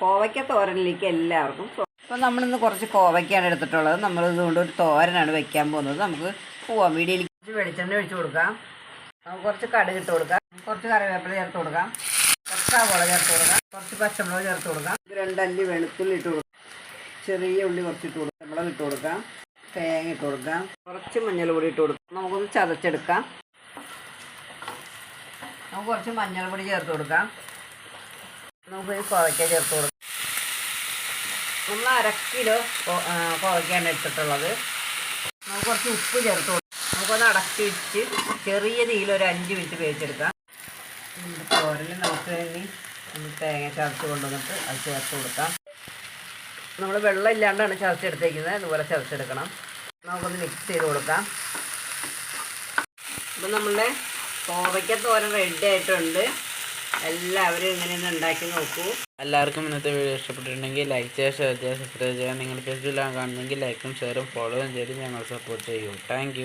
കോവയ്ക്ക തോരനിലേക്ക് എല്ലാവർക്കും അപ്പോൾ നമ്മളിന്ന് കുറച്ച് കോവയ്ക്കാണ് എടുത്തിട്ടുള്ളത്. നമ്മൾ ഇതുകൊണ്ട് ഒരു തോരനാണ് വെക്കാൻ പോകുന്നത്. നമുക്ക് പോവാം. വീടിയിലേക്ക് കുറച്ച് വെളിച്ചെണ്ണ ഒഴിച്ച് കൊടുക്കാം. നമുക്ക് കുറച്ച് കടുക് ഇട്ട് കൊടുക്കാം. കുറച്ച് കറിവേപ്പില ചേർത്ത് കൊടുക്കാം. കുറച്ച് സവോള ചേർത്ത് കൊടുക്കാം. കുറച്ച് പച്ചമുളക് ചേർത്ത് കൊടുക്കാം. രണ്ടല്ലി വെളുത്തുള്ളി ഇട്ട് കൊടുക്കാം. ചെറിയ ഉള്ളി കുറച്ച് ഇട്ട് കൊടുക്കാം. മുളക് ഇട്ട് കൊടുക്കാം. തേങ്ങ ഇട്ട് കൊടുക്കാം. കുറച്ച് മഞ്ഞൾ പൊടി ഇട്ട് കൊടുക്കാം. നമുക്കൊന്ന് ചതച്ചെടുക്കാം. നമുക്ക് കുറച്ച് മഞ്ഞൾപ്പൊടി ചേർത്ത് കൊടുക്കാം. നമുക്ക് കോവയ്ക്ക ചേർത്ത് കൊടുക്കാം. നമ്മൾ അര കിലോ കോവയ്ക്കാണ് എടുത്തിട്ടുള്ളത്. നമുക്ക് കുറച്ച് ഉപ്പ് ചേർത്ത് കൊടുക്കാം. നമുക്കൊന്ന് അടക്കി വെച്ച് ചെറിയ തീയിൽ ഒരു അഞ്ച് മിനിറ്റ് വേവിച്ചെടുക്കാം. തോരൽ നമുക്ക് ഇനി ഒന്ന് തേങ്ങ ചതച്ച് കൊണ്ടുവന്നിട്ട് അത് ചേർത്ത് കൊടുക്കാം. നമ്മൾ വെള്ളം ഇല്ലാണ്ടാണ് ചതച്ചെടുത്തേക്കുന്നത്. അതുപോലെ ചതച്ചെടുക്കണം. നമുക്കൊന്ന് മിക്സ് ചെയ്ത് കൊടുക്കാം. അപ്പം നമ്മളുടെ കോവയ്ക്ക തോരൻ റെഡി ആയിട്ടുണ്ട്. എല്ലാവരും ഇങ്ങനെ ഒന്ന് ഉണ്ടാക്കി നോക്കൂ. എല്ലാവർക്കും ഇന്നത്തെ വീഡിയോ ഇഷ്ടപ്പെട്ടിട്ടുണ്ടെങ്കിൽ ലൈക്ക് ചെയ്യുക ഷെയർ ചെയ്യുക സബ്സ്ക്രൈബ് ചെയ്യുക. നിങ്ങൾ ഫേസ്ബുക്കിലാണ് കാണുന്നെങ്കിൽ ലൈക്കും ഷെയറും ഫോളോയും ചെയ്ത് ഞങ്ങൾ സപ്പോർട്ട് ചെയ്യൂ. താങ്ക്